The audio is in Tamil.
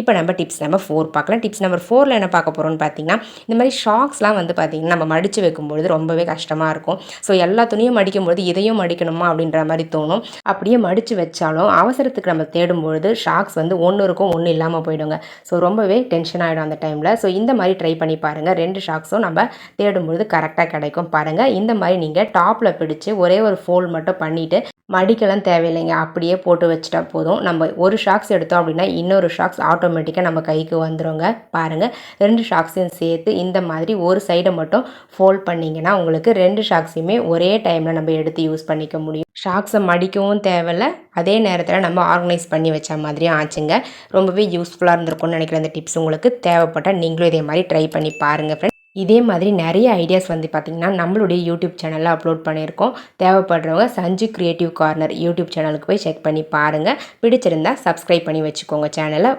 இப்போ நம்ம டிப்ஸ் நம்பர் ஃபோர் பார்க்கலாம். டிப்ஸ் நம்பர் ஃபோரில் என்ன பார்க்க போகிறோம்னு பார்த்தீங்கன்னா இந்த மாதிரி ஷாக்ஸ்லாம் வந்து பார்த்திங்கன்னா நம்ம மடித்து வைக்கும்பொழுது ரொம்பவே கஷ்டமாக இருக்கும். ஸோ எல்லா துணியும் மடிக்கும்பொழுது இதையும் மடிக்கணுமா அப்படின்ற மாதிரி தோணும். அப்படியே மடித்து வச்சாலும் அவசரத்துக்கு நம்ம தேடும்பொழுது ஷாக்ஸ் வந்து ஒன்று இருக்கும் ஒன்று இல்லாமல் போயிடுங்க. ஸோ ரொம்பவே டென்ஷன் ஆகிடும் அந்த டைமில் ஸோ இந்த மாதிரி ட்ரை பண்ணி பாருங்கள் ரெண்டு ஷாக்ஸும் நம்ம தேடும்பொழுது கரெக்டாக கிடைக்கும். பாருங்கள் இந்த மாதிரி நீங்கள் டாப்பில் பிடிச்சி ஒரே ஒரு ஃபோல்ட் மட்டும் பண்ணிவிட்டு மடிக்கலாம் தேவையில்லைங்க. அப்படியே போட்டு வச்சிட்டா போதும். நம்ம ஒரு ஷாக்ஸ் எடுத்தோம் அப்படின்னா இன்னொரு ஷாக்ஸ் ஆட்டோமேட்டிக்காக நம்ம கைக்கு வந்துருங்க. பாருங்கள் ரெண்டு ஷாக்ஸையும் சேர்த்து இந்த மாதிரி ஒரு சைடை மட்டும் ஃபோல்ட் பண்ணிங்கன்னா உங்களுக்கு ரெண்டு ஷாக்ஸையுமே ஒரே டைமில் நம்ம எடுத்து யூஸ் பண்ணிக்க முடியும். ஷாக்ஸை மடிக்கவும் தேவையில்ல. அதே நேரத்தில் நம்ம ஆர்கனைஸ் பண்ணி வச்ச மாதிரியும் ஆச்சுங்க. ரொம்பவே யூஸ்ஃபுல்லாக இருந்திருக்கும்னு நினைக்கிறேன். அந்த டிப்ஸ் உங்களுக்கு தேவைப்பட்டால் நீங்களும் இதே மாதிரி ட்ரை பண்ணி பாருங்கள் ஃப்ரெண்ட்ஸ் இதே மாதிரி நிறைய ஐடியாஸ் வந்து பார்த்திங்கன்னா நம்மளுடைய யூடியூப் சேனலில் அப்லோட் பண்ணியிருக்கோம். தேவைப்படுறவங்க சஞ்சு க்ரியேட்டிவ் கார்னர் யூடியூப் சேனலுக்கு போய் செக் பண்ணி பாருங்கள் பிடிச்சிருந்தா சப்ஸ்கிரைப் பண்ணி வச்சுக்கோங்க சேனலை